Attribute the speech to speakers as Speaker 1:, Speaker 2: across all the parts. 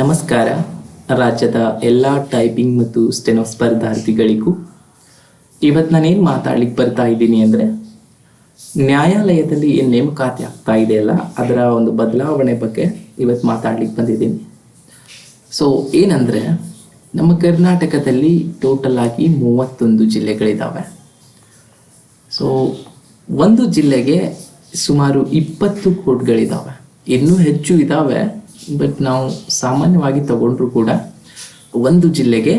Speaker 1: ನಮಸ್ಕಾರ. ರಾಜ್ಯದ ಎಲ್ಲ ಟೈಪಿಂಗ್ ಮತ್ತು ಸ್ಟೆನೋ ಸ್ಪರ್ಧಾರ್ಥಿಗಳಿಗೂ ಇವತ್ತು ನಾನೇನು ಮಾತಾಡ್ಲಿಕ್ಕೆ ಬರ್ತಾ ಇದ್ದೀನಿ ಅಂದರೆ, ನ್ಯಾಯಾಲಯದಲ್ಲಿ ಏನು ನೇಮಕಾತಿ ಆಗ್ತಾ ಇದೆಯಲ್ಲ ಅದರ ಒಂದು ಬದಲಾವಣೆ ಬಗ್ಗೆ ಇವತ್ತು ಮಾತಾಡ್ಲಿಕ್ಕೆ ಬಂದಿದ್ದೀನಿ. ಸೊ ಏನಂದರೆ, ನಮ್ಮ ಕರ್ನಾಟಕದಲ್ಲಿ ಟೋಟಲ್ ಆಗಿ ಮೂವತ್ತೊಂದು ಜಿಲ್ಲೆಗಳಿದ್ದಾವೆ ಸೊ ಒಂದು ಜಿಲ್ಲೆಗೆ ಸುಮಾರು ಇಪ್ಪತ್ತು ಕೋರ್ಟ್ಗಳಿದ್ದಾವೆ ಇನ್ನೂ ಹೆಚ್ಚು ಇದ್ದಾವೆ ಬಟ್ ನಾವು ಸಾಮಾನ್ಯವಾಗಿ ತಗೊಂಡ್ರು ಕೂಡ ಒಂದು ಜಿಲ್ಲೆಗೆ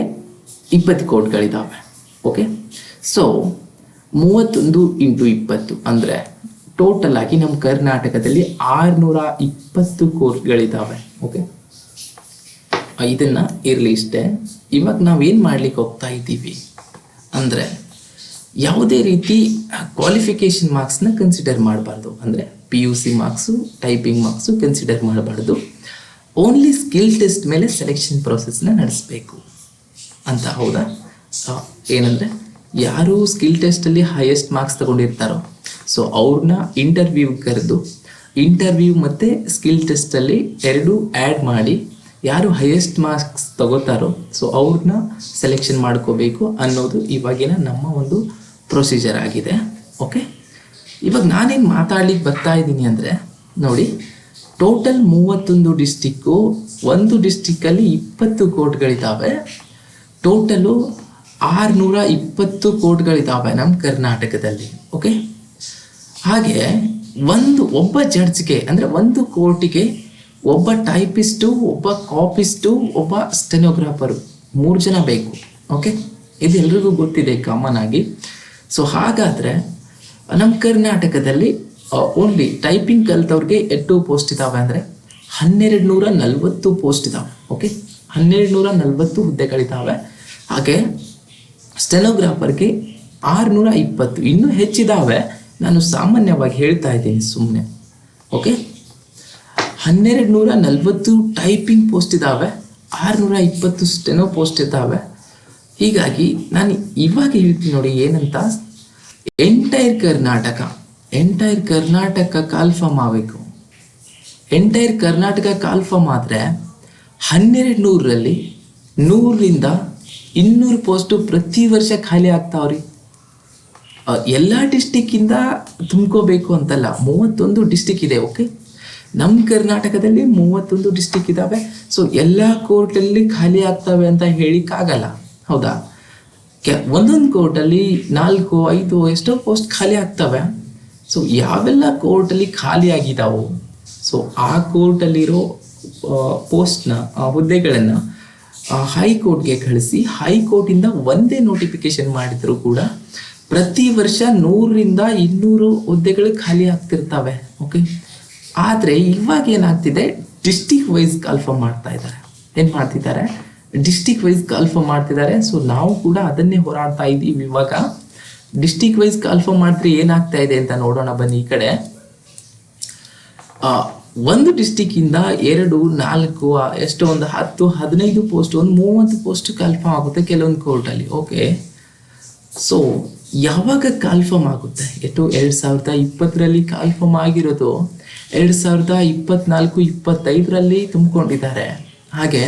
Speaker 1: ಇಪ್ಪತ್ತು ಕೋಟ್ಗಳಿದ್ದಾವೆ ಓಕೆ ಸೊ ಮೂವತ್ತೊಂದು ಇಂಟು ಇಪ್ಪತ್ತು ಅಂದರೆ ಟೋಟಲ್ ಆಗಿ ನಮ್ಮ ಕರ್ನಾಟಕದಲ್ಲಿ ಆರುನೂರ ಇಪ್ಪತ್ತು ಕೋಟ್ಗಳಿದ್ದಾವೆ ಓಕೆ ಇದನ್ನು ಇರಲಿ ಇಷ್ಟೇ. ಇವಾಗ ನಾವೇನು ಮಾಡ್ಲಿಕ್ಕೆ ಹೋಗ್ತಾ ಇದ್ದೀವಿ ಅಂದರೆ ಯಾವುದೇ ರೀತಿ ಕ್ವಾಲಿಫಿಕೇಶನ್ ಮಾರ್ಕ್ಸ್ನ ಕನ್ಸಿಡರ್ ಮಾಡಬಾರ್ದು. ಅಂದರೆ P U C marks typing marks consider ಮಾಡಬಾರ್ದು. ಓನ್ಲಿ ಸ್ಕಿಲ್ ಟೆಸ್ಟ್ ಮೇಲೆ ಸೆಲೆಕ್ಷನ್ ಪ್ರೊಸೆಸ್ನ ನಡೆಸಬೇಕು. ಅಂತ ಹೌದಾ? ಏನಂದರೆ ಯಾರು ಸ್ಕಿಲ್ ಟೆಸ್ಟಲ್ಲಿ ಹೈಯೆಸ್ಟ್ ಮಾರ್ಕ್ಸ್ ತಗೊಂಡಿರ್ತಾರೋ ಸೊ ಅವ್ರನ್ನ ಇಂಟರ್ವ್ಯೂ ಕರೆದು ಇಂಟರ್ವ್ಯೂ ಮತ್ತು ಸ್ಕಿಲ್ ಟೆಸ್ಟಲ್ಲಿ ಎರಡು ಆ್ಯಡ್ ಮಾಡಿ, ಯಾರು ಹೈಯೆಸ್ಟ್ ಮಾರ್ಕ್ಸ್ ತಗೋತಾರೋ ಸೊ ಅವ್ರನ್ನ ಸೆಲೆಕ್ಷನ್ ಮಾಡ್ಕೋಬೇಕು ಅನ್ನೋದು ಇವಾಗಿನ ನಮ್ಮ ಒಂದು ಪ್ರೊಸೀಜರ್ ಆಗಿದೆ. ಓಕೆ ಇವಾಗ ನಾನೇನು ಮಾತಾಡ್ಲಿಕ್ಕೆ ಬರ್ತಾ ಇದ್ದೀನಿ ಅಂದರೆ, ನೋಡಿ ಟೋಟಲ್ ಮೂವತ್ತೊಂದು ಡಿಸ್ಟಿಕ್ಕು ಒಂದು ಡಿಸ್ಟಿಕ್ಕಲ್ಲಿ ಇಪ್ಪತ್ತು ಕೋಟ್ಗಳಿದ್ದಾವೆ ಟೋಟಲು ಆರುನೂರ ಇಪ್ಪತ್ತು ಕೋಟ್ಗಳಿದ್ದಾವೆ ನಮ್ಮ ಕರ್ನಾಟಕದಲ್ಲಿ ಓಕೆ ಹಾಗೆ ಒಂದು ಒಬ್ಬ ಜಡ್ಜ್ಗೆ ಅಂದರೆ ಒಂದು ಕೋರ್ಟಿಗೆ ಒಬ್ಬ ಟೈಪಿಸ್ಟು ಒಬ್ಬ ಕಾಪಿಸ್ಟು ಒಬ್ಬ ಸ್ಟೆನೋಗ್ರಾಫರು ಮೂರು ಜನ ಬೇಕು ಓಕೆ ಇದು ಎಲ್ರಿಗೂ ಗೊತ್ತಿದೆ ಕಾಮನ್ ಆಗಿ. ಸೊ ಹಾಗಾದರೆ ನಮ್ಮ ಕರ್ನಾಟಕದಲ್ಲಿ ಓನ್ಲಿ ಟೈಪಿಂಗ್ ಕಲ್ತವ್ರಿಗೆ ಎಷ್ಟು ಪೋಸ್ಟ್ ಇದ್ದಾವೆ ಅಂದರೆ ಹನ್ನೆರಡು ನೂರ ನಲ್ವತ್ತು ಪೋಸ್ಟ್ ಇದ್ದಾವೆ ಓಕೆ ಹನ್ನೆರಡು ನೂರ ನಲ್ವತ್ತು ಹುದ್ದೆಗಳಿದ್ದಾವೆ ಹಾಗೆ ಸ್ಟೆನೋಗ್ರಾಫರ್ಗೆ ಆರುನೂರ ಇಪ್ಪತ್ತು ಇನ್ನೂ ಹೆಚ್ಚಿದಾವೆ. ನಾನು ಸಾಮಾನ್ಯವಾಗಿ ಹೇಳ್ತಾ ಇದ್ದೀನಿ ಸುಮ್ಮನೆ ಓಕೆ ಹನ್ನೆರಡು ನೂರ ನಲ್ವತ್ತು ಟೈಪಿಂಗ್ ಪೋಸ್ಟ್ ಇದ್ದಾವೆ ಆರುನೂರ ಇಪ್ಪತ್ತು ಸ್ಟೆನೋ ಪೋಸ್ಟ್ ಇದ್ದಾವೆ ಹೀಗಾಗಿ ನಾನು ಇವಾಗ ಹೇಳ್ತೀನಿ ನೋಡಿ ಏನಂತ ಎಂಟೈರ್ ಕರ್ನಾಟಕ ಎಂಟೈರ್ ಕರ್ನಾಟಕ ಕಾಲ್ಫಾರ್ಮ್ ಆಗಬೇಕು ಎಂಟೈರ್ ಕರ್ನಾಟಕ ಕಾಲ್ಫಾರ್ಮ್ ಆದರೆ ಹನ್ನೆರಡು ನೂರರಲ್ಲಿ ನೂರರಿಂದ ಇನ್ನೂರು ಪೋಸ್ಟು ಪ್ರತಿ ವರ್ಷ ಖಾಲಿ ಆಗ್ತಾವ್ರಿ ಎಲ್ಲ ಡಿಸ್ಟಿಕ್ಕಿಂದ ತುಂಬ್ಕೋಬೇಕು ಅಂತಲ್ಲ ಮೂವತ್ತೊಂದು ಡಿಸ್ಟಿಕ್ ಇದೆ ಓಕೆ ನಮ್ಮ ಕರ್ನಾಟಕದಲ್ಲಿ ಮೂವತ್ತೊಂದು ಡಿಸ್ಟಿಕ್ ಇದ್ದಾವೆ ಸೊ ಎಲ್ಲ ಕೋರ್ಟಲ್ಲಿ ಖಾಲಿ ಆಗ್ತವೆ ಅಂತ ಹೇಳಿಕ್ಕಾಗಲ್ಲ ಹೌದಾ ಒಂದೊಂದು ಕೋರ್ಟಲ್ಲಿ ನಾಲ್ಕು, ಐದು ಎಷ್ಟೋ ಪೋಸ್ಟ್ ಖಾಲಿ ಆಗ್ತವೆ. ಸೊ ಯಾವೆಲ್ಲ ಕೋರ್ಟಲ್ಲಿ ಖಾಲಿ ಆಗಿದಾವೋ ಸೊ ಆ ಕೋರ್ಟಲ್ಲಿರೋ ಪೋಸ್ಟ್ನ ಹುದ್ದೆಗಳನ್ನು ಹೈಕೋರ್ಟ್ಗೆ ಕಳಿಸಿ ಹೈಕೋರ್ಟಿಂದ ಒಂದೇ ನೋಟಿಫಿಕೇಶನ್ ಮಾಡಿದ್ರು ಕೂಡ ಪ್ರತಿ ವರ್ಷ ನೂರರಿಂದ ಇನ್ನೂರು ಹುದ್ದೆಗಳು ಖಾಲಿ ಆಗ್ತಿರ್ತವೆ ಓಕೆ ಆದರೆ ಇವಾಗ ಏನಾಗ್ತಿದೆ? ಡಿಸ್ಟಿಕ್ ವೈಸ್ ಕಲ್ಫಮ್ ಮಾಡ್ತಾ ಇದ್ದಾರೆ. ಏನು ಮಾಡ್ತಿದ್ದಾರೆ? ಡಿಸ್ಟಿಕ್ ವೈಸ್ ಕಾಲ್ಫರ್ ಮಾಡ್ತಿದ್ದಾರೆ ಸೊ ನಾವು ಕೂಡ ಅದನ್ನೇ ಹೋರಾಡ್ತಾ ಇದ್ದೀವಿ ಇವಾಗ. ಡಿಸ್ಟಿಕ್ ವೈಸ್ ಕಾಲ್ಫರ್ ಮಾಡಿದ್ರೆ ಏನಾಗ್ತಾ ಇದೆ ಅಂತ ನೋಡೋಣ ಬನ್ನಿ ಈ ಕಡೆ. ಒಂದು ಡಿಸ್ಟಿಕ್ ಇಂದ ಎರಡು, ನಾಲ್ಕು ಎಷ್ಟೋ ಒಂದು ಹತ್ತು, ಹದಿನೈದು ಪೋಸ್ಟ್ ಒಂದು ಮೂವತ್ತು ಪೋಸ್ಟ್ ಕನ್ಫರ್ಮ್ ಆಗುತ್ತೆ ಕೆಲವೊಂದು ಕೋರ್ಟಲ್ಲಿ ಓಕೆ ಸೊ ಯಾವಾಗ ಕಾಲ್ಫಮ್ ಆಗುತ್ತೆ? ಎಷ್ಟು ಎರಡು ಸಾವಿರದ ಇಪ್ಪತ್ತರಲ್ಲಿ ಕಾಲ್ಫರ್ಮ್ ಆಗಿರೋದು. ಎರಡು ಸಾವಿರದ ಇಪ್ಪತ್ನಾಲ್ಕು, ಇಪ್ಪತ್ತೈದರಲ್ಲಿ ತುಂಬಿಕೊಂಡಿದ್ದಾರೆ. ಹಾಗೆ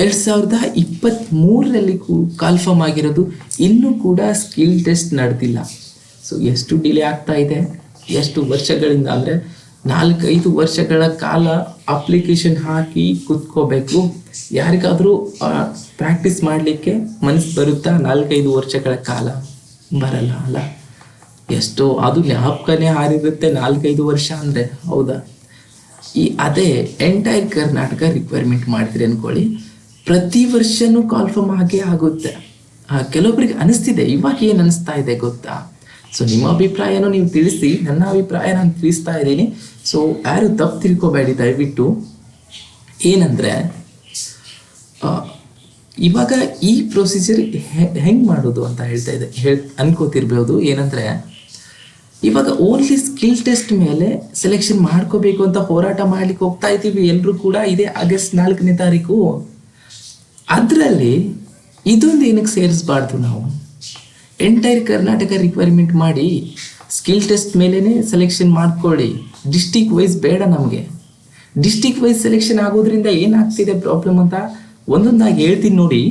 Speaker 1: ಎರಡು ಸಾವಿರದ ಇಪ್ಪತ್ತ್ಮೂರರಲ್ಲಿ ಕಾಲ್ಫರ್ಮ್ ಆಗಿರೋದು ಇನ್ನೂ ಕೂಡ ಸ್ಕಿಲ್ ಟೆಸ್ಟ್ ನಡೆದಿಲ್ಲ. ಸೊ ಎಷ್ಟು ಡಿಲೇ ಆಗ್ತಾ ಇದೆ? ಎಷ್ಟು ವರ್ಷಗಳಿಂದ ಅಂದರೆ ನಾಲ್ಕೈದು ವರ್ಷಗಳ ಕಾಲ ಅಪ್ಲಿಕೇಶನ್ ಹಾಕಿ ಕುತ್ಕೋಬೇಕು. ಯಾರಿಗಾದರೂ ಪ್ರಾಕ್ಟೀಸ್ ಮಾಡಲಿಕ್ಕೆ ಮನಸ್ಸು ಬರುತ್ತಾ? ನಾಲ್ಕೈದು ವರ್ಷಗಳ ಕಾಲ ಬರಲ್ಲ ಅಲ್ಲ? ಎಷ್ಟೋ, ಅದು ಜ್ಞಾಪಕನೇ ಹಾರಿರುತ್ತೆ ನಾಲ್ಕೈದು ವರ್ಷ ಅಂದರೆ. ಹೌದಾ? ಈ ಅದೇ ಎಂಟೈರ್ ಕರ್ನಾಟಕ ರಿಕ್ವೈರ್ಮೆಂಟ್ ಮಾಡಿದ್ರಿ ಅನ್ಕೊಳ್ಳಿ. ಪ್ರತಿ ವರ್ಷನೂ ಕಾನ್ಫರ್ಮ್ ಆಗೇ ಆಗುತ್ತೆ. ಕೆಲವೊಬ್ಬರಿಗೆ ಅನಿಸ್ತಿದೆ, ಇವಾಗ ಏನು ಅನಿಸ್ತಾ ಇದೆ ಗೊತ್ತಾ? ಸೊ ನಿಮ್ಮ ಅಭಿಪ್ರಾಯನೂ ನೀವು ತಿಳಿಸಿ, ನನ್ನ ಅಭಿಪ್ರಾಯ ನಾನು ತಿಳಿಸ್ತಾ ಇದ್ದೀನಿ. ಸೊ ಯಾರು ತಪ್ಪು ತಿಳ್ಕೊಬೇಡಿ, ದಯವಿಟ್ಟು. ಏನಂದರೆ ಇವಾಗ ಈ ಪ್ರೊಸೀಜರ್ ಹೆಂಗೆ ಮಾಡೋದು ಅಂತ ಹೇಳ್ತಾ ಇದೆ, ಹೇಳ್, ಅನ್ಕೋತಿರ್ಬೋದು. ಏನಂದರೆ ಇವಾಗ ಓನ್ಲಿ ಸ್ಕಿಲ್ ಟೆಸ್ಟ್ ಮೇಲೆ ಸೆಲೆಕ್ಷನ್ ಮಾಡ್ಕೋಬೇಕು ಅಂತ ಹೋರಾಟ ಮಾಡ್ಲಿಕ್ಕೆ ಹೋಗ್ತಾ ಇದ್ದೀವಿ. ಎಲ್ಲರೂ ಕೂಡ ಇದೇ ಆಗಸ್ಟ್ ನಾಲ್ಕನೇ ತಾರೀಕು. ಅದರಲ್ಲಿ ಇದೊಂದು ಏನಕ್ಕೆ ಸೇರಿಸಬಾರ್ದು ನಾವು? ಎಂಟೈರ್ ಕರ್ನಾಟಕ ರಿಕ್ವೈರ್ಮೆಂಟ್ ಮಾಡಿ ಸ್ಕಿಲ್ ಟೆಸ್ಟ್ ಮೇಲೇ ಸೆಲೆಕ್ಷನ್ ಮಾಡ್ಕೊಳ್ಳಿ. ಡಿಸ್ಟಿಕ್ ವೈಸ್ ಬೇಡ ನಮಗೆ. ಡಿಸ್ಟಿಕ್ ವೈಸ್ ಸೆಲೆಕ್ಷನ್ ಆಗೋದ್ರಿಂದ ಏನಾಗ್ತಿದೆ ಪ್ರಾಬ್ಲಮ್ ಅಂತ ಒಂದೊಂದಾಗಿ ಹೇಳ್ತೀನಿ ನೋಡಿ.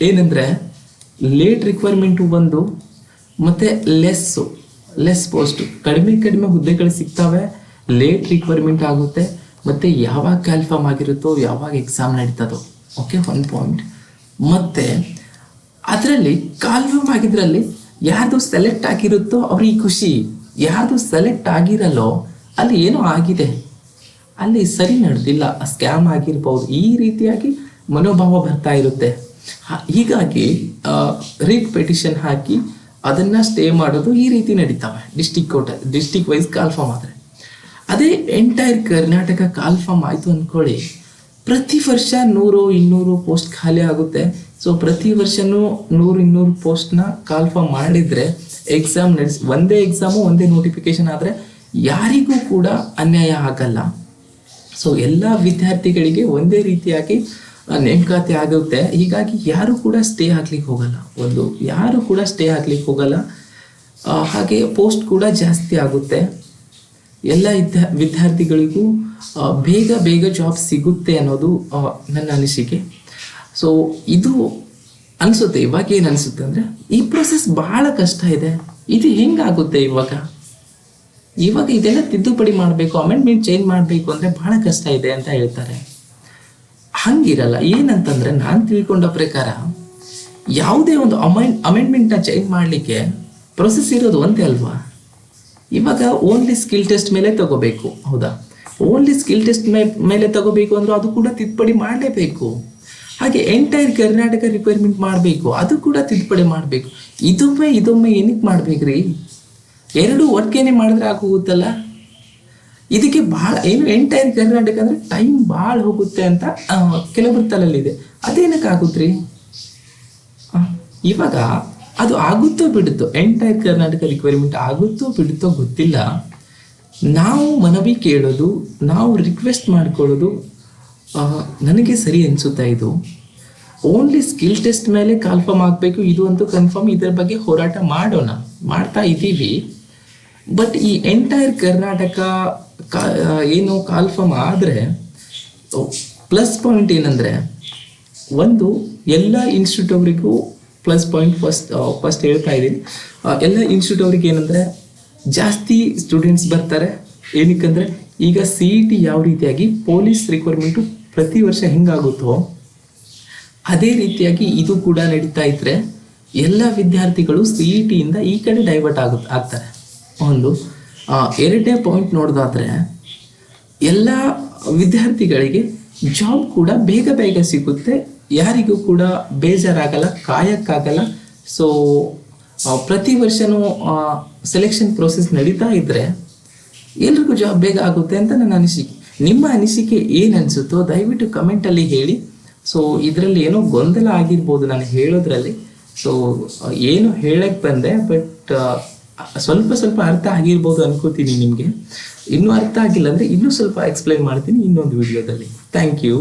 Speaker 1: ಏನಂದ್ರೆ ಲೇಟ್ ರಿಕ್ವೈರ್ಮೆಂಟು ಒಂದು ಮತ್ತೆ ಲೆಸ್ಸು ಲೆಸ್ ಪೋಸ್ಟ್ ಕಡಿಮೆ ಕಡಿಮೆ ಹುದ್ದೆಗಳು ಸಿಗ್ತವೆ. ಲೇಟ್ ರಿಕ್ವೈರ್ಮೆಂಟ್ ಆಗುತ್ತೆ. ಮತ್ತೆ ಯಾವಾಗ ಕ್ಯಾಲ್ಫಾರ್ಮ್ ಆಗಿರುತ್ತೋ, ಯಾವಾಗ ಎಕ್ಸಾಮ್ ನಡೀತದೋ. ಓಕೆ ಒನ್ ಪಾಯಿಂಟ್ ಮತ್ತೆ, ಅದರಲ್ಲಿ ಕಾಲ್ಫಾರ್ಮ್ ಆಗಿದ್ರಲ್ಲಿ ಯಾರ್ದು ಸೆಲೆಕ್ಟ್ ಆಗಿರುತ್ತೋ ಅವ್ರಿಗೆ ಖುಷಿ. ಯಾರ್ದು ಸೆಲೆಕ್ಟ್ ಆಗಿರಲ್ಲೋ, ಅಲ್ಲಿ ಏನೋ ಆಗಿದೆ. ಅಲ್ಲಿ ಸರಿ ನಡೆದಿಲ್ಲ ಸ್ಕ್ಯಾಮ್ ಆಗಿರ್ಬೋದು, ಈ ರೀತಿಯಾಗಿ ಮನೋಭಾವ ಬರ್ತಾ ಇರುತ್ತೆ. ಹೀಗಾಗಿ ರೀಟ್ ಪೆಟಿಷನ್ ಹಾಕಿ ಅದನ್ನ ಸ್ಟೇ ಮಾಡೋದು ಈ ರೀತಿ ನಡೀತಾವೆ. ಡಿಸ್ಟಿಕ್ ಕೋಟ ಡಿಸ್ಟಿಕ್ ವೈಸ್ ಕಾಲ್ಫಾರ್ಮ್ ಆದರೆ. ಅದೇ ಎಂಟೈರ್ ಕರ್ನಾಟಕ ಕಾಲ್ಫಾರ್ಮ್ ಆಯ್ತು ಅಂದ್ಕೊಳ್ಳಿ ಪ್ರತಿ ವರ್ಷ ನೂರು, ಇನ್ನೂರು ಪೋಸ್ಟ್ ಖಾಲಿ ಆಗುತ್ತೆ. ಸೊ ಪ್ರತಿ ವರ್ಷನೂ ನೂರು, ಇನ್ನೂರು ಪೋಸ್ಟ್ನ ಕಾಲ್ಫಾರ್ಮ್ ಮಾಡಿದ್ರೆ ಎಕ್ಸಾಮ್ ನಡೆಸಿ, ಒಂದೇ ಎಕ್ಸಾಮು ಒಂದೇ ನೋಟಿಫಿಕೇಶನ್ ಆದರೆ ಯಾರಿಗೂ ಕೂಡ ಅನ್ಯಾಯ ಆಗಲ್ಲ. ಸೊ ಎಲ್ಲ ವಿದ್ಯಾರ್ಥಿಗಳಿಗೆ ಒಂದೇ ರೀತಿಯಾಗಿ ನೇಮಕಾತಿ ಆಗುತ್ತೆ. ಹೀಗಾಗಿ ಯಾರು ಕೂಡ ಸ್ಟೇ ಹಾಕ್ಲಿಕ್ಕೆ ಹೋಗಲ್ಲ. ಒಂದು ಯಾರು ಕೂಡ ಸ್ಟೇ ಹಾಕ್ಲಿಕ್ಕೆ ಹೋಗಲ್ಲ. ಹಾಗೆ ಪೋಸ್ಟ್ ಕೂಡ ಜಾಸ್ತಿ ಆಗುತ್ತೆ. ಎಲ್ಲ ವಿದ್ಯಾ ವಿದ್ಯಾರ್ಥಿಗಳಿಗೂ ಬೇಗ ಬೇಗ ಜಾಬ್ ಸಿಗುತ್ತೆ ಅನ್ನೋದು ನನ್ನ ಅನಿಸಿಕೆ. ಸೊ ಇದು ಅನಿಸುತ್ತೆ. ಇವಾಗ ಏನು ಅನಿಸುತ್ತೆ ಅಂದರೆ, ಈ ಪ್ರೊಸೆಸ್ ಬಹಳ ಕಷ್ಟ ಇದೆ. ಇದು ಹೆಂಗಾಗುತ್ತೆ ಇವಾಗ? ಇವಾಗ ಇದೆಲ್ಲ ತಿದ್ದುಪಡಿ ಮಾಡಬೇಕು ಅಮೆಂಡ್ಮೆಂಟ್ ಚೇಂಜ್ ಮಾಡಬೇಕು ಅಂದರೆ ಬಹಳ ಕಷ್ಟ ಇದೆ ಅಂತ ಹೇಳ್ತಾರೆ. ಹಂಗಿರಲ್ಲ. ಏನಂತಂದ್ರೆ ನಾನು ತಿಳ್ಕೊಂಡ ಪ್ರಕಾರ ಯಾವುದೇ ಒಂದು ಅಮೆಂಡ್ ಅಮೆಂಡ್ಮೆಂಟ್ನ ಚೇಂಜ್ ಮಾಡಲಿಕ್ಕೆ ಪ್ರೊಸೆಸ್ ಇರೋದು ಒಂದೇ ಅಲ್ವಾ? ಇವಾಗ ಓನ್ಲಿ ಸ್ಕಿಲ್ ಟೆಸ್ಟ್ ಮೇಲೆ ತಗೋಬೇಕು. ಹೌದಾ? ಓನ್ಲಿ ಸ್ಕಿಲ್ ಟೆಸ್ಟ್ ಮೇಲೆ ತಗೋಬೇಕು ಅಂದ್ರೆ ಅದು ಕೂಡ ತಿದ್ದುಪಡಿ ಮಾಡಲೇಬೇಕು. ಹಾಗೆ ಎಂಟೈರ್ ಕರ್ನಾಟಕ ರಿಕ್ವೈರ್ಮೆಂಟ್ ಮಾಡಬೇಕು. ಅದು ಕೂಡ ತಿದ್ದುಪಡಿ ಮಾಡಬೇಕು. ಇದೊಮ್ಮೆ ಇದೊಮ್ಮೆ ಏನಕ್ಕೆ ಮಾಡ್ಬೇಕ್ರಿ. ಎರಡು ಒಟ್ಟಿಗೆನೆ ಮಾಡಿದ್ರೆ ಆಗೋಗುತ್ತಲ್ಲ? ಇದಕ್ಕೆ ಬಹಳ, ಏನು ಎಂಟೈರ್ ಕರ್ನಾಟಕ ಅಂದ್ರೆ ಟೈಮ್ ಭಾಳ ಹೋಗುತ್ತೆ ಅಂತ ಕೆಲವ್ರ ತಲೆಯಲ್ಲಿದೆ ಅದೇನಕ್ಕೆ ಆಗುತ್ತ್ರಿ ಇವಾಗ ಅದು ಆಗುತ್ತೋ ಬಿಡುತ್ತೋ ಎಂಟೈರ್ ಕರ್ನಾಟಕ ರಿಕ್ವೈರ್ಮೆಂಟ್ ಆಗುತ್ತೋ ಬಿಡುತ್ತೋ ಗೊತ್ತಿಲ್ಲ. ನಾವು ಮನವಿ ಕೇಳೋದು, ನಾವು ರಿಕ್ವೆಸ್ಟ್ ಮಾಡ್ಕೊಳ್ಳೋದು ನನಗೆ ಸರಿ ಅನಿಸುತ್ತಾ ಇದು? ಓನ್ಲಿ ಸ್ಕಿಲ್ ಟೆಸ್ಟ್ ಮೇಲೆ ಕನ್ಫರ್ಮ್ ಆಗಬೇಕು, ಇದು ಅಂತೂ ಕನ್ಫರ್ಮ್ ಇದರ ಬಗ್ಗೆ ಹೋರಾಟ ಮಾಡೋಣ. ಮಾಡ್ತಾ ಇದ್ದೀವಿ. ಬಟ್ ಈ ಎಂಟೈರ್ ಕರ್ನಾಟಕ ಏನು ಕಾಲ್ಫಮ್ ಆದರೆ ಪ್ಲಸ್ ಪಾಯಿಂಟ್ ಏನಂದರೆ, ಒಂದು, ಎಲ್ಲ ಇನ್ಸ್ಟಿಟ್ಯೂಟ್ ಅವರಿಗೂ ಪ್ಲಸ್ ಪಾಯಿಂಟ್ ಫಸ್ಟ್ ಫಸ್ಟ್ ಹೇಳ್ತಾ ಇದ್ದೀನಿ. ಎಲ್ಲ ಇನ್ಸ್ಟಿಟ್ಯೂಟ್ ಅವ್ರಿಗೆ ಏನಂದರೆ, ಜಾಸ್ತಿ ಸ್ಟೂಡೆಂಟ್ಸ್ ಬರ್ತಾರೆ. ಏನಕ್ಕಂದರೆ, ಈಗ ಸಿ ಇ ಟಿ ಯಾವ ರೀತಿಯಾಗಿ ಪೊಲೀಸ್ ರಿಕ್ವೈರ್ಮೆಂಟು ಪ್ರತಿ ವರ್ಷ ಹೆಂಗಾಗುತ್ತೋ, ಅದೇ ರೀತಿಯಾಗಿ ಇದು ಕೂಡ ನಡೀತಾ ಇದ್ರೆ, ಎಲ್ಲ ವಿದ್ಯಾರ್ಥಿಗಳು ಸಿ ಇ ಟಿಯಿಂದ ಈ ಕಡೆ ಡೈವರ್ಟ್ ಆಗುತ್ತೆ ಆಗ್ತಾರೆ. ಒಂದು ಎರಡನೇ ಪಾಯಿಂಟ್ ನೋಡೋದಾದ್ರೆ ಎಲ್ಲ ವಿದ್ಯಾರ್ಥಿಗಳಿಗೆ ಜಾಬ್ ಕೂಡ ಬೇಗ ಬೇಗ ಸಿಗುತ್ತೆ. ಯಾರಿಗೂ ಕೂಡ ಬೇಜಾರಾಗಲ್ಲ, ಕಾಯಕ್ಕಾಗಲ್ಲ. ಸೊ ಪ್ರತಿ ವರ್ಷನೂ ಸೆಲೆಕ್ಷನ್ ಪ್ರೋಸೆಸ್ ನಡೀತಾ ಇದ್ರೆ ಎಲ್ರಿಗೂ ಜಾಬ್ ಬೇಗ ಆಗುತ್ತೆ ಅಂತ ನನ್ನ ಅನಿಸಿಕೆ. ನಿಮ್ಮ ಅನಿಸಿಕೆ ಏನು ಅನಿಸುತ್ತೋ ದಯವಿಟ್ಟು ಕಮೆಂಟಲ್ಲಿ ಹೇಳಿ. ಸೊ ಇದರಲ್ಲಿ ಏನೋ ಗೊಂದಲ ಆಗಿರ್ಬೋದು ನಾನು ಹೇಳೋದ್ರಲ್ಲಿ. ಸೊ ಏನು ಹೇಳಕ್ಕೆ ಬಂದೆ ಬಟ್ ಸ್ವಲ್ಪ ಸ್ವಲ್ಪ ಅರ್ಥ ಆಗಿರ್ಬೋದು ಅನ್ಕೋತೀನಿ ನಿಮಗೆ. ಇನ್ನೂ ಅರ್ಥ ಆಗಿಲ್ಲ ಅಂದರೆ ಇನ್ನೂ ಸ್ವಲ್ಪ ಎಕ್ಸ್ಪ್ಲೈನ್ ಮಾಡ್ತೀನಿ ಇನ್ನೊಂದು ವಿಡಿಯೋದಲ್ಲಿ ಥ್ಯಾಂಕ್ ಯು